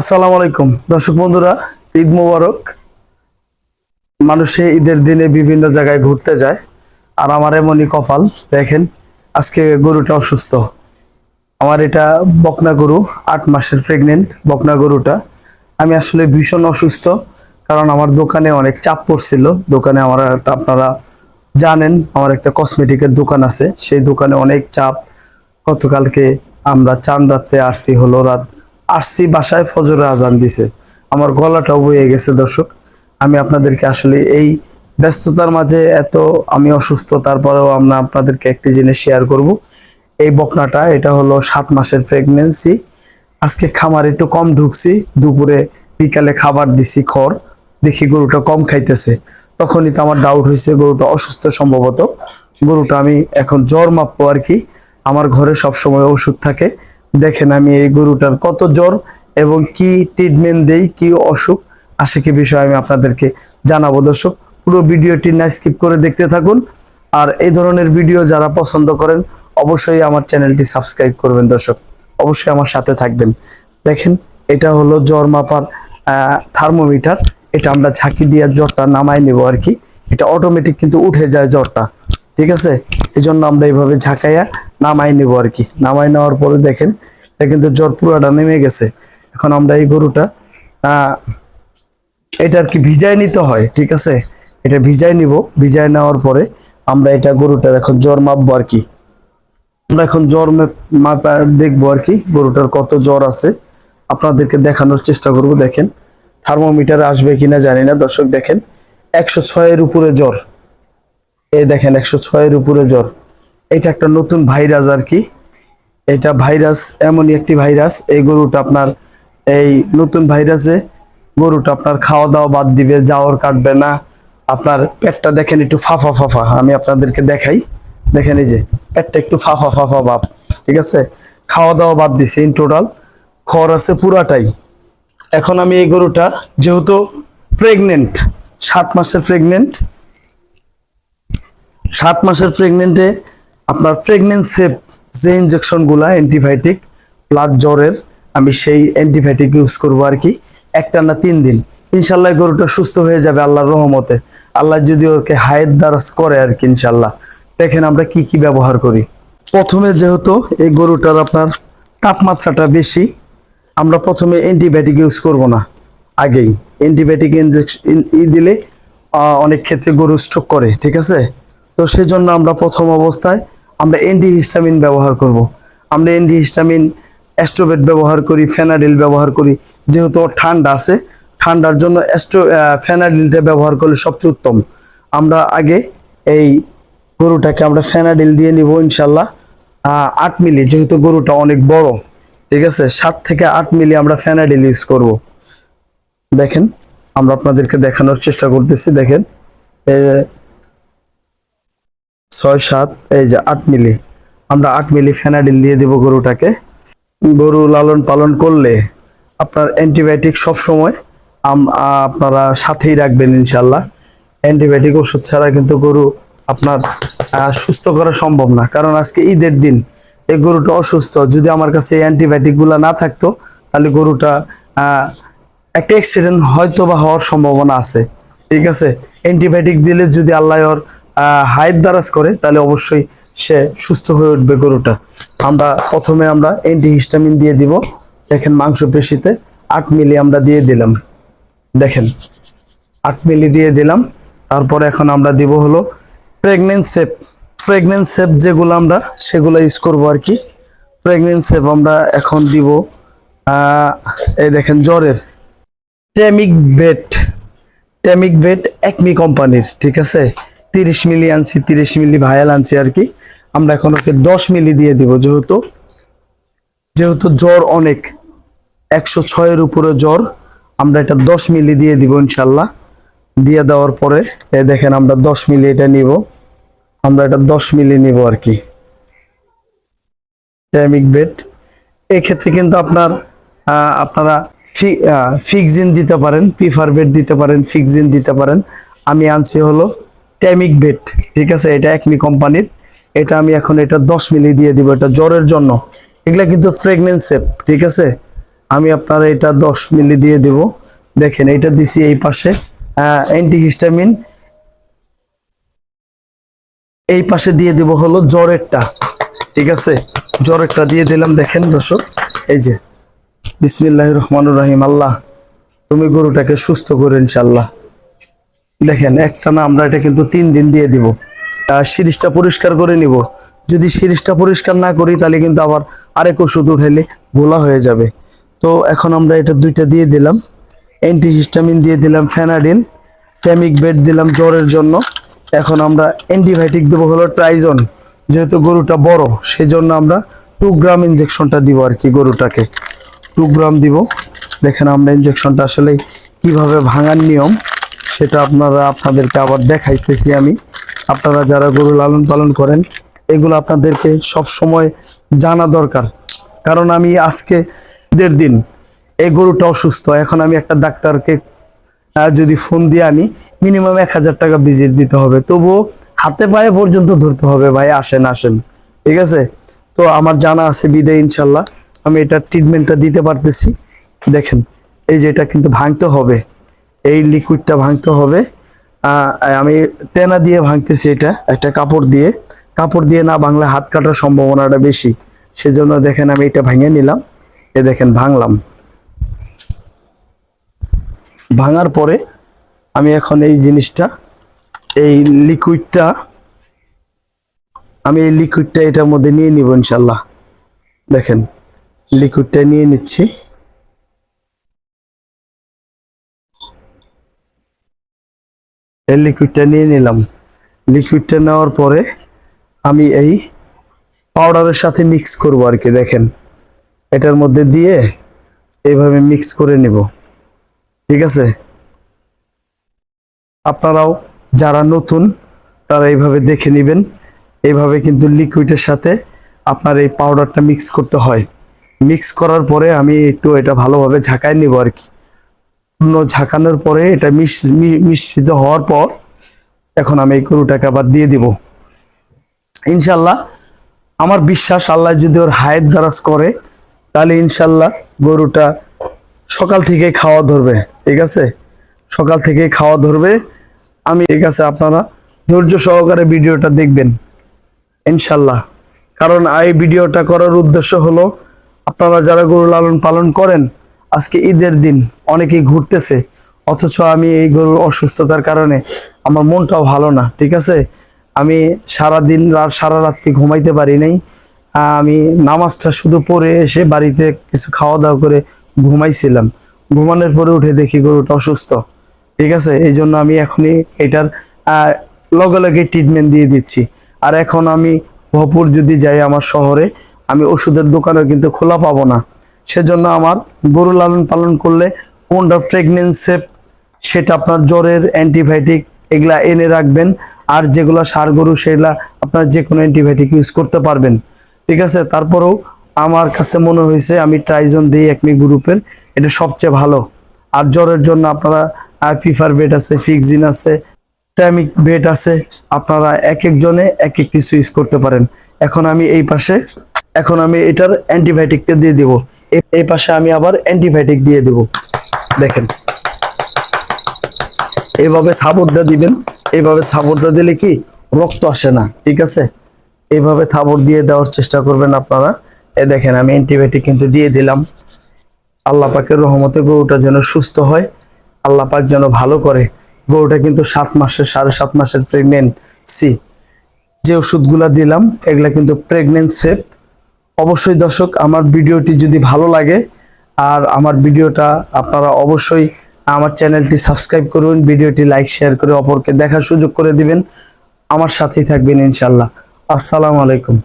আসসালামু আলাইকুম। দর্শক বন্ধুরা, ঈদ মোবারক। মানুষে ঈদের দিনে বিভিন্ন জায়গায় ঘুরতে যায়। আর আমার এমনই কপাল, দেখেন, আজকে গরুটা অসুস্থ। আমার এটা বকনা গরু, আট মাসের প্রেগনেন্ট বকনা গরুটা। আমি আসলে ভীষণ অসুস্থ, কারণ আমার দোকানে অনেক চাপ পড়ছিল। দোকানে আমার একটা, আপনারা জানেন, আমার একটা কসমেটিকের দোকান আছে। সেই দোকানে অনেক চাপ। গতকালকে আমরা চান রাত্রে আসছি, হলো রাত আসছি বাসায় ফজরে আজান দিছে। আমার গলাটাও বয়ে গেছে, দর্শক। আমি আপনাদেরকে আসলে এই ব্যস্ততার মাঝে এত আমি অসুস্থ, তারপরেও আমরা আপনাদেরকে একটি জিনিস শেয়ার করব। এই বকনাটা, এটা হলো সাত মাসের প্রেগনেন্সি আজকে খামার একটু কম ঢুকছি, দুপুরে বিকালে খাবার দিছি, খড়। দেখি গরুটা কম খাইতেছে। তখনই তো আমার ডাউট হয়েছে গরুটা অসুস্থ সম্ভবত। গরুটা আমি এখন জ্বর মাপবো আর কি। আমার ঘরে সব সময় ওষুধ থাকে। দেখেন আমি এই গরুটার কত জ্বর এবং কি ট্রিটমেন্ট দেই, কি অসুখ, আসে কি বিষয়ে আমি আপনাদেরকে জানাব। দর্শক, পুরো ভিডিওটি না স্কিপ করে দেখতে থাকুন। আর এই ধরনের ভিডিও যারা পছন্দ করেন, অবশ্যই আমার চ্যানেলটি সাবস্ক্রাইব করবেন দর্শক। অবশ্যই আমার সাথে থাকবেন। দেখেন, এটা হলো জ্বর মাপার থার্মোমিটার এটা আমরা ঝাঁকি দিয়ে জ্বরটা নামাই নেব আর কি। এটা অটোমেটিক কিন্তু উঠে যায় জ্বরটা। ঠিক আছে? এই জন্য আমরা এইভাবে ঝাঁকাইয়া নামাই নেব আর কি। নামাই নেওয়ার পরে দেখেন, এটা কিন্তু জ্বর পুরোটা নেমে গেছে। এখন আমরা এই গরুটা এটা আর কি ভিজায় নিতে হয়, ঠিক আছে? এটা ভিজায় নিব। ভিজায় নেওয়ার পরে আমরা এটা গরুটার এখন জ্বর মাপবো আর কি। আমরা এখন জ্বর মাপা দেখব আর কি, গরুটার কত জ্বর আছে। আপনাদেরকে দেখানোর চেষ্টা করব, দেখেন। থার্মোমিটার আসবে কিনা জানি না, দর্শক দেখেন। একশো ছয়ের উপরে জ্বর। এই দেখেন, একশো ছয়ের উপরে জ্বর। এটা একটা নতুন ভাইরাস আর কি। এটা ভাইরাস, এমনই একটি ভাইরাস। এই গরুটা আপনার, এই নতুন ভাইরাসে গরুটা আপনার খাওয়া দাওয়া বাদ দিবে যাওয়ার কাটবে না। আপনার পেটটা দেখেন একটু ফাফা ফাফা আমি আপনাদেরকে দেখাই। দেখেন এই যে, পেটটা একটু ফাফা ফাফা ভাব। ঠিক আছে? খাওয়া দাওয়া বাদ দিছে ইন টোটাল খড় আছে পুরাটাই। এখন আমি এই গরুটা, যেহেতু প্রেগনেন্ট সাত মাসের প্রেগনেন্ট সাত মাসের প্রেগনেন্টে আপনার প্রেগনেন্ট সেফ যে ইনজেকশনগুলো অ্যান্টিবায়োটিক ব্লাড জ্বরের, আমি সেই অ্যান্টিবায়োটিক ইউজ করব আর কি, একটা না তিন দিন। ইনশাল্লাহ গরুটা সুস্থ হয়ে যাবে আল্লাহর রহমতে। আল্লাহ যদি ওকে হায়ের দারাজ করে আর কি ইনশাল্লাহ। দেখেন আমরা কি কি ব্যবহার করি। প্রথমে যেহেতু এই গরুটার আপনার তাপমাত্রাটা বেশি, আমরা প্রথমে অ্যান্টিবায়োটিক ইউজ করব না, আগেই। অ্যান্টিবায়োটিক ইনজেকশন ই দিলে অনেক ক্ষেত্রে গরু স্ট্রোক করে, ঠিক আছে? তো সেজন্য আমরা প্রথম অবস্থায় আমরা অ্যান্টিহিস্টামিন ব্যবহার করব। আমরা অ্যান্টিহিস্টামিন অ্যাস্ট্রোবেট ব্যবহার করি ফেনাডিল ব্যবহার করি, যেহেতু ঠান্ডা আছে, ঠান্ডার জন্য অ্যাস্ট্রো ফেনাডিলটা ব্যবহার করলে সবচেয়ে উত্তম। আমরা আগে এই গরুটাকে আমরা ফেনাডিল দিয়ে নিব ইনশাল্লাহ আট মিলি, যেহেতু গরুটা অনেক বড়, ঠিক আছে? সাত থেকে আট মিলি আমরা ফেনাডিল ইউজ করব। দেখেন, আমরা আপনাদেরকে দেখানোর চেষ্টা করতেছি, দেখেন ছয় সাত, এই যে আট মিলি। আমরা আট মিলি ফেনাডিল দিয়ে দেব গরুটাকে। গরু লালন পালন করলে আপনার অ্যান্টিবায়োটিক সবসময় আপনারা সাথেই রাখবেন ইনশাল্লাহ। অ্যান্টিবায়োটিক ওষুধ ছাড়া কিন্তু গরু আপনার সুস্থ করা সম্ভব না। কারণ আজকে ঈদের দিন এই গরুটা অসুস্থ। যদি আমার কাছে এই অ্যান্টিবায়োটিক না থাকতো, তাহলে গরুটা একটা অ্যাক্সিডেন্ট হয়তো বা হওয়ার সম্ভাবনা আছে। ঠিক আছে? অ্যান্টিবায়োটিক দিলে যদি আল্লাহ ওর হাইট দ্বারাজ করে, তাহলে অবশ্যই সে সুস্থ হয়ে উঠবে গরুটা। আমরা প্রথমে আমরা অ্যান্টিহিস্টামিন দিয়ে দিব। দেখেন মাংস পেশিতে আট মিলি আমরা দিয়ে দিলাম। দেখেন, আট মিলি দিয়ে দিলাম। তারপরে এখন আমরা দিব হলো প্রেগনেন্ট সেপ প্রেগনেন্ট সেপ যেগুলো আমরা, সেগুলো ইউজ করব আর কি। প্রেগনেন্ট সেপ আমরা এখন দিব এই দেখেন জ্বরের। টেমিক বেট টেমিক বেট একমি কোম্পানির ঠিক আছে? তিরিশ মিলি আনছি, তিরিশ মিলি ভায়াল আনছি আর কি। আমরা এখন ওকে দশ মিলি দিয়ে দিব যেহেতু। যেহেতু জ্বর অনেক, একশো ছয়ের উপরে জ্বর, আমরা এটা দশ মিলি দিয়ে দিব ইনশাল্লাহ। দিয়ে দেওয়ার পরে, এই দেখেন আমরা দশ মিলি এটা নিব। আমরা এটা দশ মিলি নিব আর কি। টেমিক বেট এক্ষেত্রে কিন্তু আপনার আপনারা ফিক্সিন দিতে পারেন পিফার বেড দিতে পারেন ফিক্সিন দিতে পারেন। আমি আনছি হলো টেমিক বেড ঠিক আছে? এটা একমি কোম্পানির। এটা আমি এখন এটা দশ মিলি দিয়ে দিব, এটা জ্বরের জন্য। এগুলা কিন্তু প্রেগনেন্ট সেপ ঠিক আছে? আমি আপনার এটা দশ মিলি দিয়ে দেব। দেখেন, এটা দিছি এই পাশে অ্যান্টিহিস্টামিন এই পাশে দিয়ে দেব হলো জ্বরেরটা, ঠিক আছে? জ্বরেরটা দিয়ে দিলাম, দেখেন দর্শক, এই যে। বিসমিল্লাহ রহমানুর রহিম, আল্লাহ। তুমি গরুটাকে সুস্থ করে ইনশাল্লাহ দেখেন, একটা না আমরা এটা কিন্তু তিন দিন দিয়ে দিব। সিরিজটা পরিষ্কার করে নিব। যদি সিরিজটা পরিষ্কার না করি, তাহলে কিন্তু আবার আরেক ওষুধ উঠেলে গোলা হয়ে যাবে। তো এখন আমরা এটা দুইটা দিয়ে দিলাম। অ্যান্টিহিস্টামিন দিয়ে দিলাম ফেনাডিন ফেমিক বেড দিলাম জ্বরের জন্য। এখন আমরা অ্যান্টিবায়োটিক দেবো হলো ট্রাইজন যেহেতু গরুটা বড় সেই জন্য আমরা টু গ্রাম ইঞ্জেকশনটা দিব আর কি গরুটাকে। টু গ্রাম দিব। দেখেন আমরা ইঞ্জেকশনটা আসলে কীভাবে ভাঙার নিয়ম। সেটা আপনারা আপনাদেরকে আবার দেখাইতেছি আমি। আপনারা যারা গরু লালন পালন করেন, এগুলো আপনাদেরকে সব সময় জানা দরকার। কারণ আমি আজকে দেড় দিন এই গরুটা অসুস্থ। এখন আমি একটা ডাক্তারকে যদি ফোন দিয়ে আনি, মিনিমাম এক হাজার টাকা ভিজিট দিতে হবে। তবুও হাতে পায়ে পর্যন্ত ধরতে হবে, ভাই, আসেন আসেন। ঠিক আছে? তো আমার জানা আছে বিদে, ইনশাল্লাহ। আমি এটা ট্রিটমেন্টটা দিতে পারতেছি। দেখেন, এই যে এটা কিন্তু ভাঙতে হবে। এই লিকুইডটা ভাঙতে হবে। আমি তেনা দিয়ে ভাঙতেছি এটা, একটা কাপড় দিয়ে। কাপড় দিয়ে না ভাঙলে হাত কাটার সম্ভাবনাটা বেশি। সেজন্য দেখেন আমি এটা ভেঙে নিলাম। এ দেখেন ভাঙলাম। ভাঙার পরে আমি এখন এই জিনিসটা, এই লিকুইডটা আমি এই লিকুইডটা এটার মধ্যে নিয়ে নিব ইনশাল্লাহ। দেখেন লিকুইডটা নিয়ে নিচ্ছি। এই লিকুইডটা নিয়ে নিলাম। লিকুইডটা নেওয়ার পরে আমি এই পাউডারের সাথে মিক্স করব আর কি, দেখেন। এটার মধ্যে দিয়ে এইভাবে মিক্স করে নিব। ঠিক আছে? আপনারাও যারা নতুন, তারা এইভাবে দেখে নেবেন। এইভাবে কিন্তু লিকুইডের সাথে আপনার এই পাউডারটা মিক্স করতে হয়। মিক্স করার পরে আমি একটু এটা ভালোভাবে ঝাঁকায় নিব আর কি। ঝাঁকানোর পরে এটা মিশ্রিত হওয়ার পর এখন আমি এই গরুটাকে আবার দিয়ে দিব। ইনশাল্লাহ আমার বিশ্বাস আল্লাহ যদি ওর হায়াত দ্বারাজ করে, তাহলে ইনশাল্লাহ গরুটা সকাল থেকে খাওয়া ধরবে, ঠিক আছে? সকাল থেকে খাওয়া ধরবে। আমি ঠিক আছে আপনারা ধৈর্য সহকারে ভিডিওটা দেখবেন, ইনশাল্লাহ। কারণ এই ভিডিওটা করার উদ্দেশ্য হলো, আপনারা যারা গরু লালন পালন করেন আজকে ঈদের দিন অনেকেই ঘুরতেছে, অথচ আমি এই গরুর অসুস্থতার কারণে আমার মনটাও ভালো না, ঠিক আছে? আমি সারা দিন রাত সারা রাত্রি ঘুমাইতে পারি নাই। আমি নামাজটা শুধু পড়ে এসে বাড়িতে কিছু খাওয়া দাওয়া করে ঘুমাইছিলাম। ঘুমানোর পরে উঠে দেখি গরুটা অসুস্থ, ঠিক আছে? এই জন্য আমি এখনই এটার লগে লগে ট্রিটমেন্ট দিয়ে দিচ্ছি। আর এখন আমি ভপুর যদি যাই আমার শহরে, আমি ওষুধের দোকানে কিন্তু খোলা পাবো না। সেজন্য আমার গরু লালন পালন করলে কোনটা প্রেগনেন্সি সেটা আপনার জ্বরের অ্যান্টিবায়োটিক এগুলা এনে রাখবেন। আর যেগুলো সার গরু, সেগুলা আপনার যে কোনো অ্যান্টিবায়োটিক ইউজ করতে পারবেন। ঠিক আছে? তারপরেও আমার কাছে মনে হয়েছে, আমি ট্রাইজন দিই একমি গ্রুপের এটা সবচেয়ে ভালো। আর জ্বরের জন্য আপনারা ফিফার বেড আছে ফিক্সিন আছে ট্যামিক বেড আছে, আপনারা এক একজনে এক এক কিছু ইউজ করতে পারেন। এখন আমি এই পাশে এখন আমি এটার অ্যান্টিবায়োটিকটা দিয়ে দিব। এই- পাশে আমি আবার অ্যান্টিবায়োটিক দিয়ে দেব। দেখেন। এইভাবে থাবড়টা দিবেন। এইভাবে থাবড়টা দিলে কি রক্ত আসে না, ঠিক আছে? এইভাবে থাবড় দিয়ে দেওয়ার চেষ্টা করবেন আপনারা। এ দেখেন, আমি অ্যান্টিবায়োটিক কিন্তু দিয়ে দিলাম। আল্লাহ পাকের রহমতে গরুটা যেন সুস্থ হয়। আল্লাহ পাক যেন ভালো করে। গরুটা কিন্তু সাত মাসের, সাড়ে সাত মাসের প্রেগনেন্সি যে ওষুধগুলা দিলাম, এগুলা কিন্তু প্রেগনেন্ট সেফ অবশ্যই দর্শক, আমার ভিডিওটি যদি ভালো লাগে, আর আমার ভিডিওটা আপনারা অবশ্যই আমার চ্যানেলটি সাবস্ক্রাইব করুন, ভিডিওটি লাইক, শেয়ার করে অপরকে দেখার সুযোগ করে দিবেন। আমার সাথেই থাকবেন ইনশাল্লাহ আসসালামু আলাইকুম।